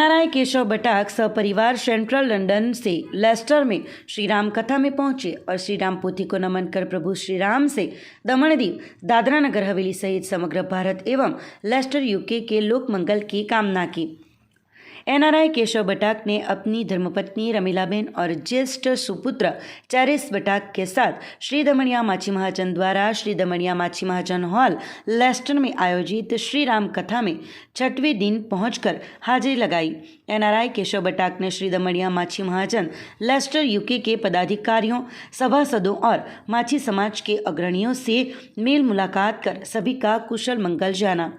NRI Keshav बटाक सपरिवार central London से Lester में श्री राम कथा में पहुँचे और श्री राम पोथी को नमन कर प्रभु श्री राम से दमनदीप, दादरा नगर हवेली सहित समग्र भारत एवं लेस्टर यूके के लोक मंगल की कामना की। एनआरआई केशव बटाक ने अपनी धर्मपत्नी रमीलाबेन और ज्येष्ठ सुपुत्र चैरिस बटाक के साथ श्री दमणिया माछी महाजन द्वारा श्री दमणिया माछी महाजन हॉल, लेस्टन में आयोजित श्री राम कथा में छठवें दिन पहुंचकर हाजिरी लगाई। एनआरआई केशव बटाक ने श्री दमणिया माछी महाजन, लेस्टर यूके के पदाधिकारियों, सभासदों और माछी समाज के अग्रणियों से मेल मुलाकात कर सभी का कुशल मंगल जाना।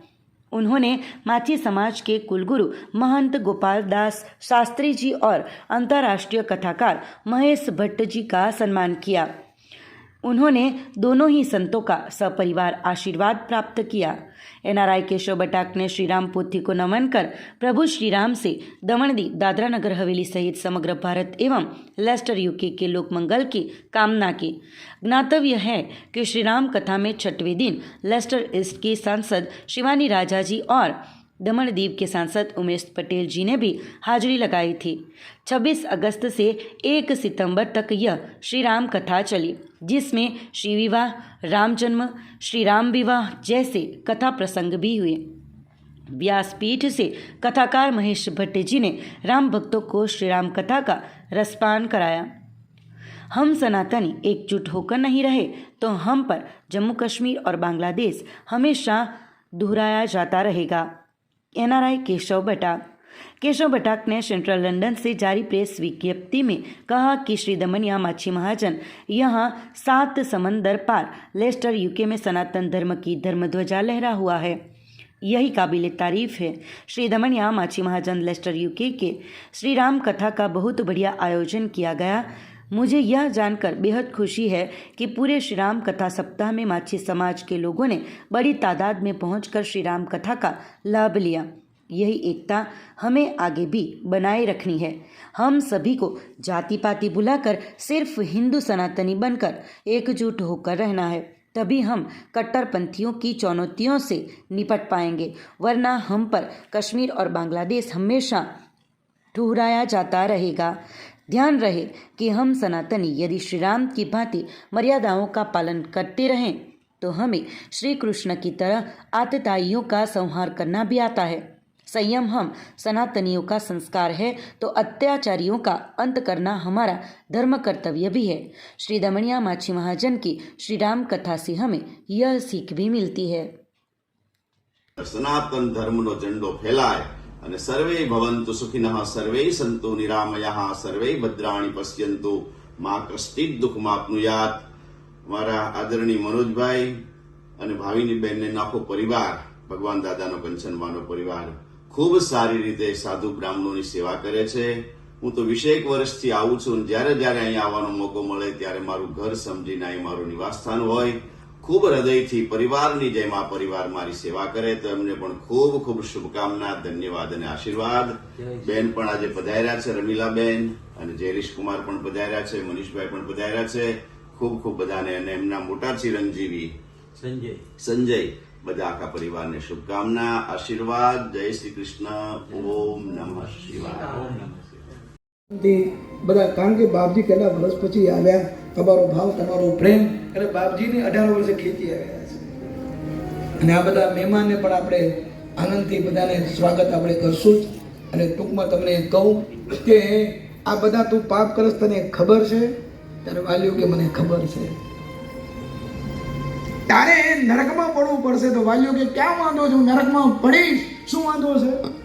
उन्होंने माथी समाज के कुलगुरु महंत गोपाल दास शास्त्री जी और अंतर्राष्ट्रीय कथाकार महेश भट्ट जी का सम्मान किया उन्होंने दोनों ही संतों का सपरिवार आशीर्वाद प्राप्त किया। एनआरआई केशव बटाक ने श्री राम पोथी को नमन कर प्रभु श्री राम से दमनदी दादरा नगर हवेली सहित समग्र भारत एवं लेस्टर यूके के लोक मंगल की कामना की। ज्ञातव्य है कि श्री राम कथा में छठवें दिन लेस्टर ईस्ट की सांसद शिवानी राजा जी और दमन दीव के सांसद उमेश पटेल जी ने भी हाजिरी लगाई थी। 26 अगस्त से 1 सितंबर तक यह श्री राम कथा चली, जिसमें श्री विवाह राम जन्म श्री राम विवाह जैसे कथा प्रसंग भी हुए। व्यासपीठ से कथाकार महेश भट्ट जी ने राम भक्तों को श्री राम कथा का रसपान कराया। हम सनातनी एकजुट होकर नहीं रहे तो हम पर जम्मू कश्मीर और बांग्लादेश हमेशा दोहराया जाता रहेगा। एनआरआई केशव बटाक। केशव बटाक ने सेंट्रल लंदन से जारी प्रेस विज्ञप्ति में कहा कि श्री दमनिया माछी महाजन यहाँ सात समंदर पार लेस्टर यूके में सनातन धर्म की धर्मध्वजा लहरा हुआ है। यही काबिल तारीफ़ है। श्री दमनिया माछी महाजन लेस्टर यूके के श्री राम कथा का बहुत बढ़िया आयोजन किया गया। मुझे यह जानकर बेहद खुशी है कि पूरे श्री राम कथा सप्ताह में माछी समाज के लोगों ने बड़ी तादाद में पहुंचकर श्री राम कथा का लाभ लिया। यही एकता हमें आगे भी बनाए रखनी है। हम सभी को जाति पाति बुलाकर सिर्फ़ हिंदू सनातनी बनकर एकजुट होकर रहना है। तभी हम कट्टरपंथियों की चुनौतियों से निपट पाएँगे, वरना हम पर कश्मीर और बांग्लादेश हमेशा ठुहराया जाता रहेगा। ध्यान रहे कि हम सनातनी, यदि श्री राम की भांति मर्यादाओं का पालन करते रहें तो हमें श्री कृष्ण की तरह आतताइयों का संहार करना भी आता है। संयम हम सनातनियों का संस्कार है तो अत्याचारियों का अंत करना हमारा धर्म कर्तव्य भी है। श्री दमणिया माछी महाजन की श्री राम कथा से हमें यह सीख भी मिलती है। सनातन धर्म नो झंडो फैलाए અને સર્વે ભવંતુ સુખિનઃ, સર્વે સંતુ નિરામયા, સર્વે ભદ્રાણી પશ્યંતુ. માં કષ્ટિત દુઃખમાં આપનુયાત. મારા આદરણીય મનોજભાઈ અને ભાવિની બેનને આખો પરિવાર, ભગવાન દાદાનો કંચનવાનો પરિવાર. ખૂબ સારી રીતે સાધુ બ્રાહ્મણોની સેવા કરે છે. હું તો વીસેક વર્ષથી આવું છું જ્યારે જ્યારે અહીંયા આવવાનો મોકો મળે, ત્યારે મારું ઘર સમજીને અહીં મારું નિવાસસ્થાન હોય. ખૂબ હૃદયથી પરિવારની જેમ આ પરિવાર મારી સેવા કરે તો એમને પણ ખૂબ ખૂબ શુભકામના ધન્યવાદ અને આશીર્વાદ. બેન પણ આજે પધાર્યા છે રમીલાબેન અને જયરીશ કુમાર પણ પધાર્યા છે મનીષભાઈ પણ પધાર્યા છે. ખૂબ ખૂબ બધાને અને એમના મોટા ચિરંજીવી સંજય. સંજય બધા આખા પરિવારને શુભકામના આશીર્વાદ. જય શ્રી કૃષ્ણ. ઓમ નમઃ શિવાય. બધા કારણ કે બાપજી કેટલા વર્ષ પછી આવ્યા તમારો ભાવ તમારો પ્રેમ. અને બાપજીની અઢાર વર્ષે ખેતી આવ્યા છે. અને આ બધા મહેમાનને પણ આપણે આનંદથી બધાને સ્વાગત આપણે કરશું જ. અને ટૂંકમાં તમને કહું કે આ બધા તું પાપ કરસ તને ખબર છે? ત્યારે વાલ્યું કે મને ખબર છે. તારે નરકમાં પડવું પડશે તો વાલીઓ કે ક્યાં વાંધો છું? નરકમાં પડીશ. શું વાંધો છે?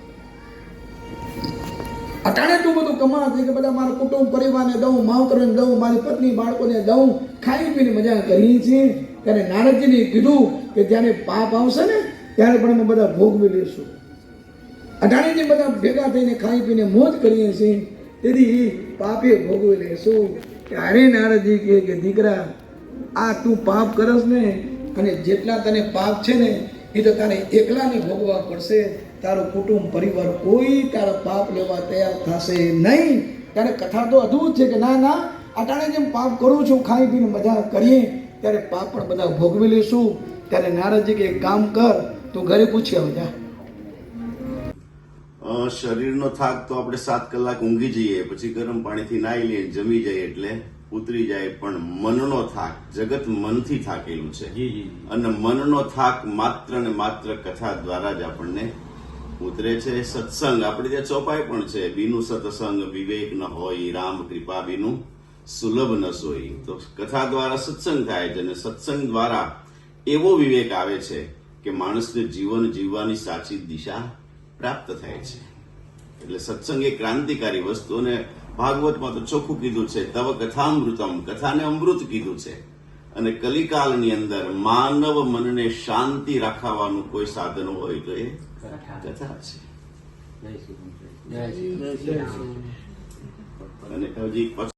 અટાણે તું બધું કમા છે કે બધા મારા કુટુંબ પરિવારને દઉં, માવતરને દઉં, મારી પત્ની, બાળકોને દઉં, ખાઈ પીને મજા કરી છે. ત્યારે નારદજીને કીધું કે જ્યારે પાપ આવશે ને, ત્યારે પણ અમે બધા ભોગવી લઈશું. અટાણેથી બધા ભેગા થઈને ખાઈ પીને મોજ કરીએ છીએ. તેથી પાપે ભોગવી લઈશું. ત્યારે નારદજી કહે કે, દીકરા, આ તું પાપ કરસ ને, અને જેટલા તને પાપ છે ને એ તો તારે એકલાની ભોગવા પડશે. તારું કુટુંબ, પરિવાર કોઈ તારા પાપ લેવા તૈયાર થશે નહીં. ત્યારે કથા તો અદ્ભુત છે કે ના ના અટાણે જેમ પાપ કરું છું, ખાઈ પીને મજા કરીએ, ત્યારે પાપ પણ બધા ભોગવી લઈશું. ત્યારે નારદજી કે કામ કર, તું ઘરે પૂછી આવજા. શરીરનો થાક તો આપણે સાત કલાક ઊંઘી જઈએ, પછી ગરમ પાણીથી નાહી લઈએ, જમી જઈએ એટલે. ઉતરી જાય પણ મનનો થાક જગત મનથી થાકેલું છે. અને મનનો થાક માત્ર ને માત્ર કથા દ્વારા જ આપણને ઉતરે છે. સત્સંગ આપણે ત્યાં ચોપાઈ પણ છે. બીનું સત્સંગ વિવેક ન હોય રામ કૃપા બીનું સુલભ ન સોઈ તો કથા દ્વારા સત્સંગ થાય છે અને સત્સંગ દ્વારા એવો વિવેક આવે છે કે માણસને જીવન જીવવાની સાચી દિશા પ્રાપ્ત થાય છે. એટલે સત્સંગ એ ક્રાંતિકારી વસ્તુ અને ભાગવતમાં તો ચોખ્ખું કીધું છે તવ કથામૃતમ કથાને અમૃત કીધું છે. અને કલિકાલની અંદર માનવ મનને શાંતિ રાખવાનું કોઈ સાધન હોય તો એ કથા. છે. જય જય અને હજી પછી